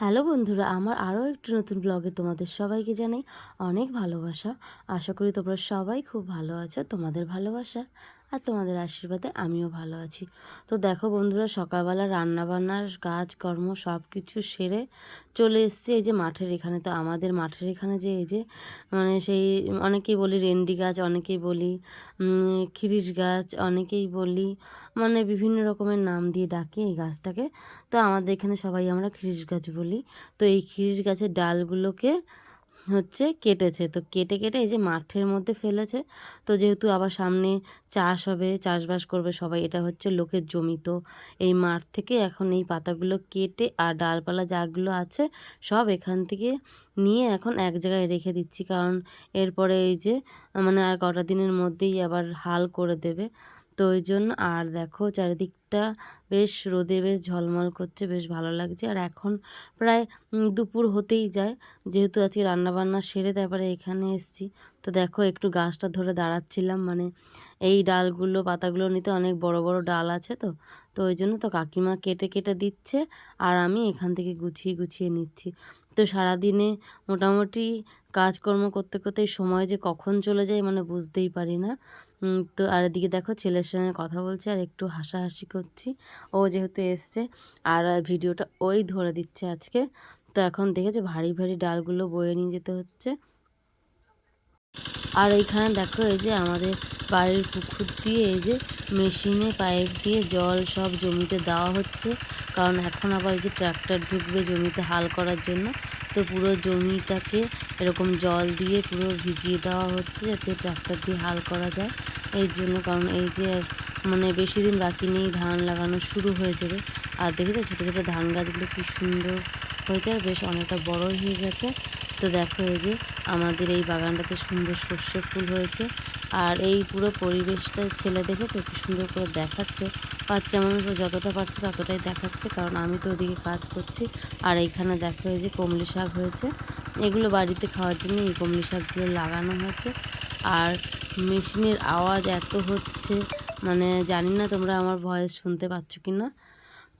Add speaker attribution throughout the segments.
Speaker 1: Hello বন্ধুরা, আমার আরও একটি নতুন ব্লগে তোমাদের সবাইকে জানাই অনেক ভালোবাসা। আশা করি তোমরা সবাই খুব ভালো আছো, তোমাদের ভালোবাসা। আর তোমাদের আশীর্বাদে আমিও ভালো আছি। তো দেখো বন্ধুরা, সকালবেলা রান্নাবান্নার কাজকর্ম সব কিছু সেরে চলে এসেছি। এই যে মাঠের এখানে, তো আমাদের মাঠের এখানে যে, এই যে মানে সেই, অনেকেই বলি রেন্ডি গাছ, অনেকেই বলি খিরিশ গাছ, অনেকেই বলি মানে বিভিন্ন রকমের নাম দিয়ে ডাকি এই গাছটাকে। তো আমাদের এখানে সবাই আমরা খিরিশ গাছ বলি। তো এই খিরিশ গাছের ডালগুলোকে হচ্ছে কেটেছে। তো কেটে কেটে এই যে মাঠের মধ্যে ফেলেছে। তো যেহেতু আবার সামনে চাষ হবে, চাষবাস করবে সবাই, এটা হচ্ছে লোকের জমি। তো এই মাঠ থেকে এখন এই পাতাগুলো কেটে আর ডালপালা যাগুলো আছে, সব এখান থেকে নিয়ে এখন এক জায়গায় রেখে দিচ্ছি। কারণ এরপরে এই যে মানে আর কটা দিনের মধ্যেই আবার হাল করে দেবে। তো ওই জন্য, আর দেখো চারিদিকটা বেশ রোদে বেশ ঝলমল করছে, বেশ ভালো লাগছে। আর এখন প্রায় দুপুর হতেই যায়, যেহেতু আজকে রান্নাবান্না সেরে তারপরে এখানে এসেছি। তো দেখো একটু গাছটা ধরে দাঁড়াচ্ছিলাম মানে এই ডালগুলো, পাতাগুলো নিতে অনেক বড় বড় ডাল আছে তো তো ওই জন্য তো কাকিমা কেটে কেটে দিচ্ছে, আর আমি এখান থেকে গুছিয়ে গুছিয়ে নিচ্ছি। তো সারাদিনে মোটামুটি কাজকর্ম করতে করতে সময় যে কখন চলে যায় মানে বুঝতেই পারি না। তো আর এদিকে দেখো ছেলের সঙ্গে কথা বলছি আর একটু হাসাহাসি করছি। ও যেহেতু এসছে আর ভিডিওটা ওই ধরে দিচ্ছে আজকে। তো এখন দেখেছ ভারী ভারী ডালগুলো বয়ে নিয়ে যেতে হচ্ছে। আর এইখানে দেখো এই যে আমাদের বাড়ির পুকুর দিয়ে এই যে মেশিনে পাইপ দিয়ে জল সব জমিতে দেওয়া হচ্ছে। কারণ এখন আবার এই যে ট্র্যাক্টর ঢুকবে জমিতে হাল করার জন্য। তো পুরো জমিটাকে এরকম জল দিয়ে পুরো ভিজিয়ে দেওয়া হচ্ছে যাতে ট্র্যাক্টর দিয়ে হাল করা যায়। এই জন্য কারণ এই যে মানে বেশি দিন বাকি নেই, ধান লাগানো শুরু হয়ে যাবে। আর দেখেছ ছোটো ছোটো ধান গাছগুলো কী সুন্দর হয়েছে আর বেশ অনেকটা বড় হয়ে গেছে। তো দেখো এই যে আমাদের এই বাগানটাতে সুন্দর সর্ষে ফুল হয়েছে। আর এই পুরো পরিবেশটা ছেলে দেখেছে? কি সুন্দর করে দেখাচ্ছে। বাচ্চা মানুষ যতটা পারছে ততটাই দেখাচ্ছে, কারণ আমি তো ওদিকে কাজ করছি। আর এইখানে দেখো যে কমলি শাক হয়েছে। এগুলো বাড়িতে খাওয়ার জন্য এই কমলি শাকগুলো লাগানো হয়েছে। আর মেশিনের আওয়াজ এত হচ্ছে মানে জানি না তোমরা আমার ভয়েস শুনতে পাচ্ছ কি না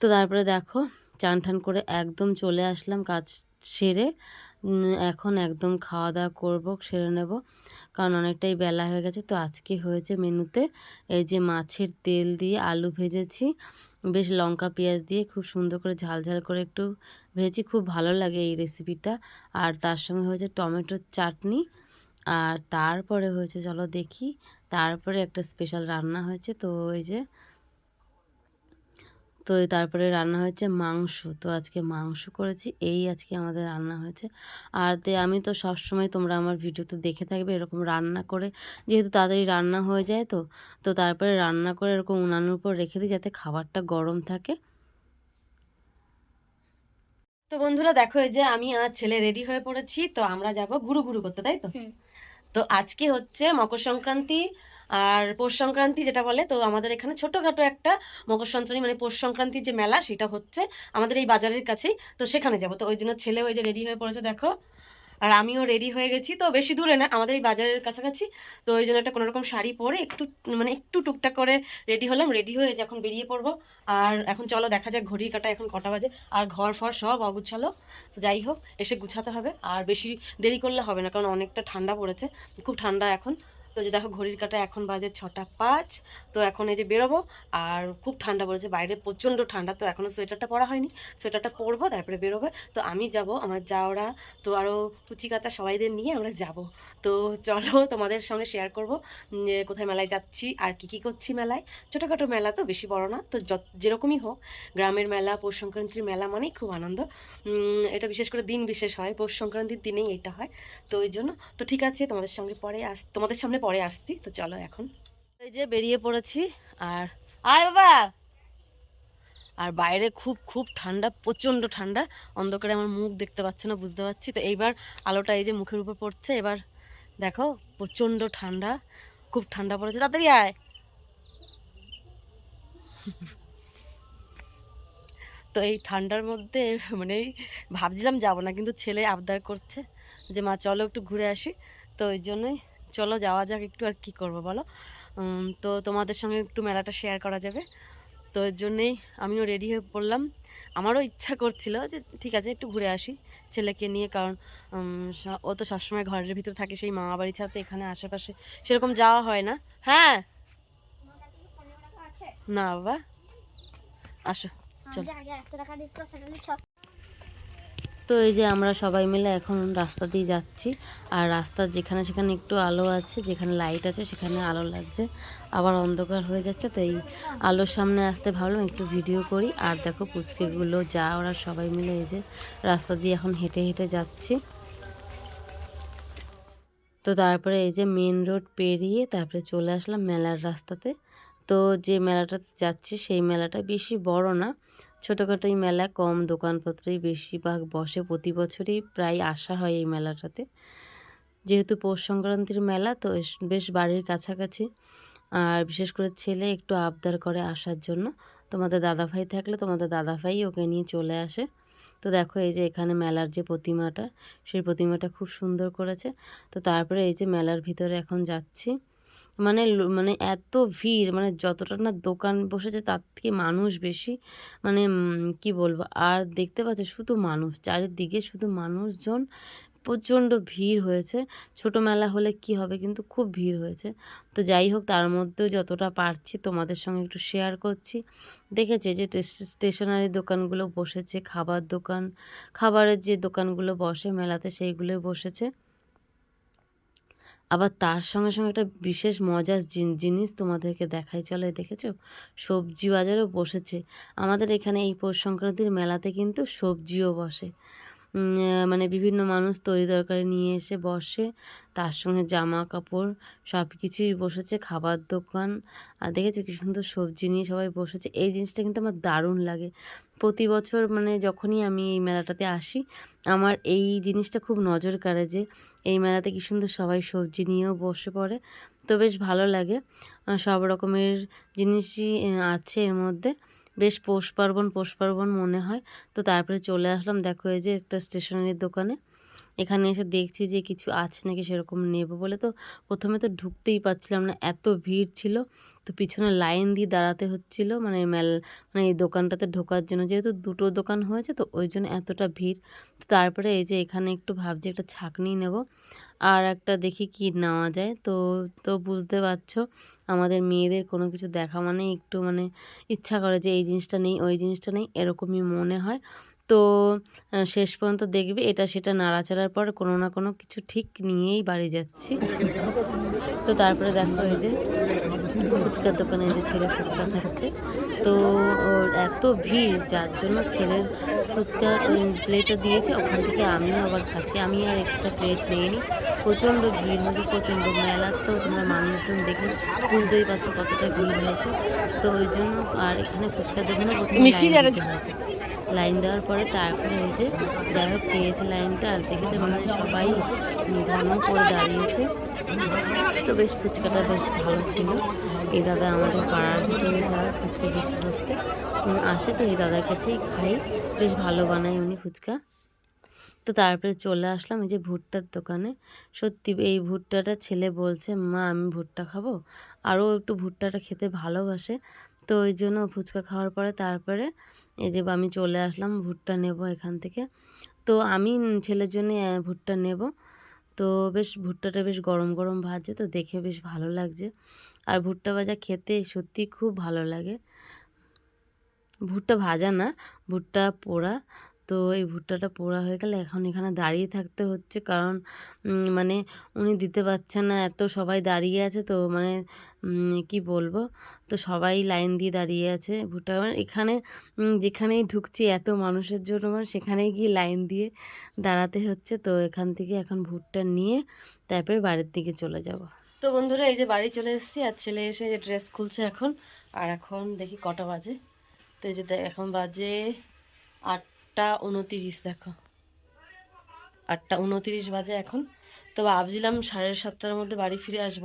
Speaker 1: তো তারপরে দেখো, চান করে একদম চলে আসলাম কাজ সেরে। এখন একদম খাওয়া দাওয়া করব, সেরে নেব। কারণ অনেকটাই বেলা হয়ে গেছে, তো আজকে হয়েছে মেনুতে এই যে মাছের তেল দিয়ে আলু ভেজেছি, বেশ লঙ্কা, পেঁয়াজ দিয়ে খুব সুন্দর করে ঝাল ঝাল করে একটু ভেজেছি, খুব ভালো লাগে এই রেসিপিটা আর তার সঙ্গে হয়েছে টমেটোর চাটনি, আর তারপরে হয়েছে, চলো দেখি, তারপরে একটা স্পেশাল রান্না হয়েছে, তো ওই যে তো তারপরে রান্না হয়েছে মাংস। তো আজকে মাংস করেছি এই আজকে আমাদের রান্না হয়েছে। আর তে আমি তো সবসময় তোমরা আমার ভিডিওতে দেখে থাকবে এরকম রান্না করে যেহেতু তাড়াতাড়ি রান্না হয়ে যায় তো। তো তারপরে রান্না করে এরকম উনানের উপর রেখে দিই যাতে খাবারটা গরম থাকে। তো বন্ধুরা দেখো এই যে আমি আর ছেলে রেডি হয়ে পড়েছি তো আমরা যাব ঘুরু ঘুরু করতে তাই তো? তো আজকে হচ্ছে মকর সংক্রান্তি আর পৌষ সংক্রান্তি যেটা বলে, তো আমাদের এখানে ছোটোখাটো একটা মকর সংক্রান্তি মানে পৌষ সংক্রান্তির যে মেলা, সেটা হচ্ছে আমাদের এই বাজারের কাছেই। তো সেখানে যাব। তো ওই জন্য ছেলে ওই যে রেডি হয়ে পড়েছে, দেখো। আর আমিও রেডি হয়ে গেছি, তো বেশি দূরে না, আমাদের এই বাজারের কাছাকাছি। তো ওই জন্য একটা কোনোরকম শাড়ি পরে একটু মানে একটু টুকটাক করে রেডি হলাম, রেডি হয়ে যখন বেরিয়ে পড়ব। আর এখন চলো, দেখা যাক ঘড়ির কাটা এখন কটা বাজে। আর ঘর ফর সব অগুছালো। যাই হোক, এসে গুছাতে হবে। আর বেশি দেরি করলে হবে না, কারণ অনেকটা ঠান্ডা পড়েছে। খুব ঠান্ডা এখন। তো যে দেখো ঘড়ির কাটা এখন বাজে ছটা পাঁচ, তো এখন এই যে বেরোবো। আর খুব ঠান্ডা পড়েছে, বাইরে প্রচণ্ড ঠান্ডা, তো এখনও সোয়েটারটা পরা হয়নি। সোয়েটারটা পরবো, তারপরে বেরোবে। তো আমি যাব আমার যাওরা তো আরও কুচি কাচা সবাইদের নিয়ে আমরা যাব। তো চলো তোমাদের সঙ্গে শেয়ার করব যে কোথায় মেলায় যাচ্ছি, আর কি কি করছি মেলায়। ছোটোখাটো মেলা তো বেশি বড় না, তো যত, যেরকমই হোক, গ্রামের মেলা, পৌষ সংক্রান্তির মেলা মানেই খুব আনন্দ। এটা বিশেষ করে দিন বিশেষ হয়, পৌষ সংক্রান্তির দিনেই এটা হয়। তো ওই জন্য, তো ঠিক আছে, তোমাদের সঙ্গে পরে আস, তোমাদের সামনে পরে আসছি, তো চলো এখন। এই যে বেরিয়ে পড়েছি, আর আয় বাবা! আর বাইরে খুব খুব ঠান্ডা, প্রচণ্ড ঠান্ডা। অন্ধকারে আমার মুখ দেখতে পাচ্ছে না, বুঝতে পারছি। তো এইবার আলোটা এই যে মুখের উপর পড়ছে, এবার দেখো, প্রচণ্ড ঠান্ডা, খুব ঠান্ডা পড়েছে। তাড়াতাড়ি আয়! তো এই ঠান্ডার মধ্যে মানে ভাবছিলাম যাব না, কিন্তু ছেলে আবদার করছে যে, মা, চলো একটু ঘুরে আসি। তো ওই জন্যই চলো যাওয়া যাক একটু আর কি করব বলো? তো তোমাদের সঙ্গে একটু মেলাটা শেয়ার করা যাবে। তো এর জন্যেই আমিও রেডি হয়ে পড়লাম। আমারও ইচ্ছা করছিল যে ঠিক আছে একটু ঘুরে আসি ছেলেকে নিয়ে কারণ ও তো সবসময় ঘরের ভিতরে থাকে সেই মামা বাড়ি ছাড়া তো এখানে আশেপাশে সেরকম যাওয়া হয় না। হ্যাঁ? না বাবা। আসো চল। তো এই যে আমরা সবাই মিলে এখন রাস্তা দিয়ে যাচ্ছি। আর রাস্তার যেখানে সেখানে একটু আলো আছে, যেখানে লাইট আছে সেখানে আলো লাগছে। আবার অন্ধকার হয়ে যাচ্ছে, তো এই আলোর সামনে আসতে ভাবলাম একটু ভিডিও করি। আর দেখো পুচকেগুলো, যা ওরা সবাই মিলে এই যে রাস্তা দিয়ে এখন হেঁটে হেঁটে যাচ্ছি। তো তারপরে এই যে মেন রোড পেরিয়ে তারপরে চলে আসলাম মেলার রাস্তাতে। তো যে মেলাটাতে যাচ্ছি সেই মেলাটা বেশি বড় না ছোটোখাটোই মেলা কম দোকানপত্রেই বেশিরভাগ বসে প্রতি বছরই প্রায় আসা হয় এই মেলাটাতে। যেহেতু পৌষ সংক্রান্তির মেলা, তো বেশ বাড়ির কাছাকাছি। আর বিশেষ করে ছেলে একটু আবদার করে আসার জন্য। তোমাদের দাদাভাই থাকলে তোমাদের দাদাভাই ওকে নিয়ে চলে আসে। তো দেখো এই যে এখানে মেলার যে প্রতিমাটা, সেই প্রতিমাটা খুব সুন্দর করেছে। তো তারপরে এই যে মেলার ভিতরে এখন যাচ্ছি। মানে মানে এত ভিড় মানে যতটা না দোকান বসেছে তার থেকে মানুষ বেশি। মানে কি বলব? আর দেখতে পাচ্ছ শুধু মানুষ, চারিদিকে শুধু মানুষজন। প্রচণ্ড ভিড় হয়েছে। ছোট মেলা হলে কি হবে কিন্তু খুব ভিড় হয়েছে। তো যাই হোক, তার মধ্যেও যতটা পারছি তোমাদের সঙ্গে একটু শেয়ার করছি। দেখেছে যে স্টেশনারি দোকানগুলো বসেছে, খাবার দোকান, খাবারের যে দোকানগুলো বসে, মেলাতে সেইগুলো বসেছে। আবার তার সঙ্গে সঙ্গে একটা বিশেষ মজার জিনিস তোমাদেরকে দেখাই, চলে দেখেছ? সবজি বাজারও বসেছে। আমাদের এখানে এই পৌষ সংক্রান্তির মেলাতে কিন্তু সবজিও বসে। মানে বিভিন্ন মানুষ তরি তরকারি নিয়ে এসে বসে। তার সঙ্গে জামা কাপড় সব কিছুই বসেছে, খাবার দোকান। আর দেখেছ কি সুন্দর সবজি নিয়ে সবাই বসেছে। এই জিনিসটা কিন্তু আমার দারুণ লাগে। প্রতি বছর মানে যখনই আমি এই মেলাটাতে আসি, আমার এই জিনিসটা খুব নজর কাড়ে যে এই মেলাতে কি সুন্দর সবাই সবজি নিয়েও বসে পড়ে। তো বেশ ভালো লাগে। সব রকমের জিনিসই আছে এর মধ্যে। বেশ পৌষ পার্বণ পৌষ পার্বণ মনে হয়। তো তারপরে চলে আসলাম, দেখো এই যে একটা স্টেশনারির দোকানে। এখানে এসে দেখছি যে কিছু আছে নাকি সেরকম নেব বলে তো প্রথমে তো ঢুকতেই পারছিলাম না, এত ভিড় ছিল। তো পিছনে লাইন দিয়ে দাঁড়াতে হচ্ছিল মানে মেল মানে এই দোকানটাতে ঢোকার জন্য। যেহেতু দুটো দোকান হয়েছে তো ওই জন্য এতটা ভিড়। তো তারপরে এই যে এখানে একটু ভাবছি একটা ছাকনি নেব, আর একটা দেখি কি নেওয়া যায়। তো তো বুঝতে পারছ, আমাদের মেয়েদের কোনো কিছু দেখা মানে একটু মানে ইচ্ছা করে যে এই জিনিসটা নেই, ওই জিনিসটা নেই, এরকমই মনে হয়। তো শেষ পর্যন্ত দেখবে এটা সেটা নাড়াচাড়ার পর কোনো না কোনো কিছু ঠিক নিয়েই বাড়ি যাচ্ছি। তো তারপরে দেখো এই যে ফুচকার দোকানে যে ছেলে ফুচকা খাচ্ছে। তো ওর এত ভিড় যার জন্য ছেলের ফুচকা প্লেটটা দিয়েছে ওখান থেকে আমিও আবার খাচ্ছি। আমি আর এক্সট্রা প্লেট নিইনি। প্রচণ্ড ভিড় হয়েছে প্রচণ্ড মেলা। তো তোমরা মানুষজন দেখে বুঝতেই পারছ কতটা ভিড় হয়েছে। তো ওই জন্য আর এখানে ফুচকার দোকানে প্রথমে লাইন দেওয়ার পরে তারপরে এই যে যাই হোক পেয়েছে লাইনটা, আর দেখেছে মানে সবাই ঘন করে দাঁড়িয়েছে। তো বেশ ফুচকাটা বেশ ভালো ছিল। এই দাদা আমাদের পাড়ার ভিতরে যায় ফুচকা বিক্রি করতে আসে তো এই দাদার কাছেই খাই। বেশ ভালো বানায় উনি ফুচকা। তো তারপরে চলে আসলাম এই যে ভুট্টার দোকানে। সত্যি এই ভুট্টাটা ছেলে বলছে, মা, আমি ভুট্টা খাব? আরও একটু ভুট্টাটা খেতে ভালোবাসে। তো ওই জন্য ফুচকা খাওয়ার পরে তারপরে এই যে আমি চলে আসলাম, ভুট্টা নেব এখান থেকে। তো আমি ছেলের জন্য ভুট্টা নেব। তো বেশ ভুট্টাটা বেশ গরম গরম ভাজছে, তো দেখে বেশ ভালো লাগছে। আর ভুট্টা ভাজা খেতে সত্যি খুব ভালো লাগে। ভুট্টা ভাজা না, ভুট্টা পোড়া তো এই ভুট্টাটা পোড়া হয়ে গেলে এখন এখানে দাঁড়িয়ে থাকতে হচ্ছে। কারণ মানে উনি দিতে পারছেন না, এত সবাই দাঁড়িয়ে আছে তো মানে কি বলব? তো সবাই লাইন দিয়ে দাঁড়িয়ে আছে ভুট্টা। মানে এখানে যেখানেই ঢুকছি এত মানুষের জন্য মানে সেখানেই গিয়ে লাইন দিয়ে দাঁড়াতে হচ্ছে। তো এখান থেকে এখন ভুট্টা নিয়ে তারপরে বাড়ির দিকে চলে যাব। তো বন্ধুরা এই যে বাড়ি চলে এসেছি আর ছেলে এসে যে ড্রেস খুলছে এখন। আর এখন দেখি কটা বাজে। তো এই যে এখন বাজে আটটা উনতিরিশ দেখো। আটটা উনতিরিশ বাজে এখন। তো ভাবছিলাম সাড়ে সাতটার মধ্যে বাড়ি ফিরে আসব।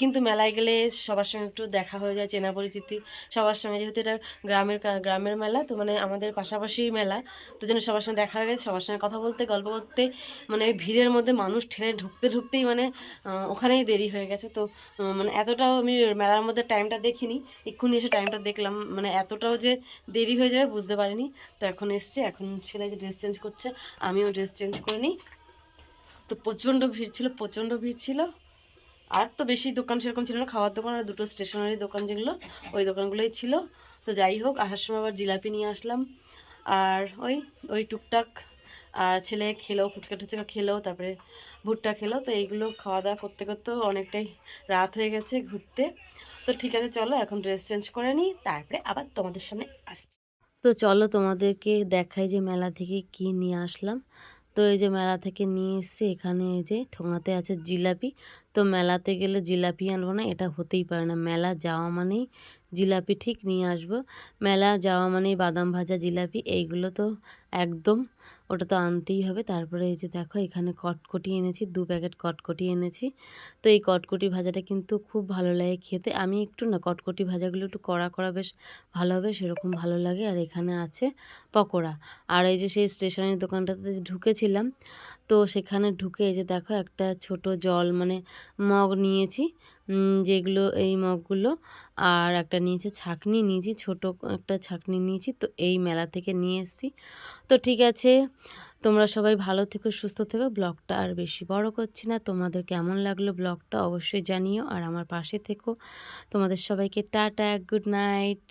Speaker 1: কিন্তু মেলায় গেলে সবার সঙ্গে একটু দেখা হয়ে যায়, চেনা পরিচিতি। সবার সঙ্গে যেহেতু এটা গ্রামের গ্রামের মেলা, তো মানে আমাদের পাশাপাশি মেলা। তো যেন সবার সঙ্গে দেখা হয়ে গেছে, সবার সঙ্গে কথা বলতে, গল্প করতে। মানে ভিড়ের মধ্যে মানুষ ঠেলে ঢুকতে, ঢুকতেই মানে ওখানেই দেরি হয়ে গেছে। তো মানে এতটাও আমি মেলার মধ্যে টাইমটা দেখিনি। এক্ষুনি এসে টাইমটা দেখলাম। মানে এতটাও যে দেরি হয়ে যাবে বুঝতে পারিনি। তো এখন এসছে, এখন ছেলে যে ড্রেস চেঞ্জ করছে, আমিও ড্রেস চেঞ্জ করে নিই। তো প্রচণ্ড ভিড় ছিল, প্রচণ্ড ভিড় ছিল। আর তো বেশি দোকান সেরকম ছিল না, খাওয়ার দোকান আর দুটো স্টেশনারি দোকান যেগুলো, ওই দোকানগুলোই ছিল। তো যাই হোক, আসার সময় আবার জিলাপি নিয়ে আসলাম। আর ওই ওই টুকটাক, আর ছেলে খেলো, ফুচকা টুচকা খেলো, তারপরে ভুট্টা খেলো। তো এইগুলো খাওয়া দাওয়া করতে করতেও অনেকটাই রাত হয়ে গেছে ঘুরতে। তো ঠিক আছে, চলো এখন ড্রেস চেঞ্জ করে নিই, তারপরে আবার তোমাদের সামনে আসছি। তো চলো তোমাদেরকে দেখাই যে মেলা থেকে কি নিয়ে আসলাম। তো এই যে মেলা থেকে নিয়ে এসেছি, এখানে এই যে ঠোঙাতে আছে জিলাপি। তো মেলাতে গেলে জিলাপি আনব না, এটা হতেই পারে না। মেলা যাওয়া মানেই জিলাপি ঠিক নিয়ে আসব। মেলা যাওয়া মানেই বাদাম ভাজা জিলাপি, এইগুলো তো একদম ওটা তো আনতেই হবে। তারপরে এই যে দেখো, এখানে কটকটি এনেছি, দু প্যাকেট কটকটি এনেছি। তো এই কটকটি ভাজাটা কিন্তু খুব ভালো লাগে খেতে। আমি একটু না, কটকটি ভাজাগুলো একটু কড়া কড়া বেশ ভালো হবে, সেরকম ভালো লাগে। আর এখানে আছে পকোড়া। আর এই যে সেই স্টেশনারি দোকানটাতে ঢুকেছিলাম তো সেখানে ঢুকে এই যে দেখো একটা ছোট জল মানে মগ নিয়েছি যেগুলো এই মগগুলো, আর একটা নিয়েছি, ছাকনি নিয়েছি, ছোট একটা ছাকনি নিয়েছি, তো এই মেলা থেকে নিয়ে এসেছি। তো ঠিক আছে, তোমরা সবাই ভালো থেকো, সুস্থ থেকো, ব্লগটা আর বেশি বড় করছি না। তোমাদের কেমন লাগল ব্লগটা অবশ্যই জানিও, আর আমার পাশে থেকো। তোমাদের সবাইকে টাটা, গুড নাইট।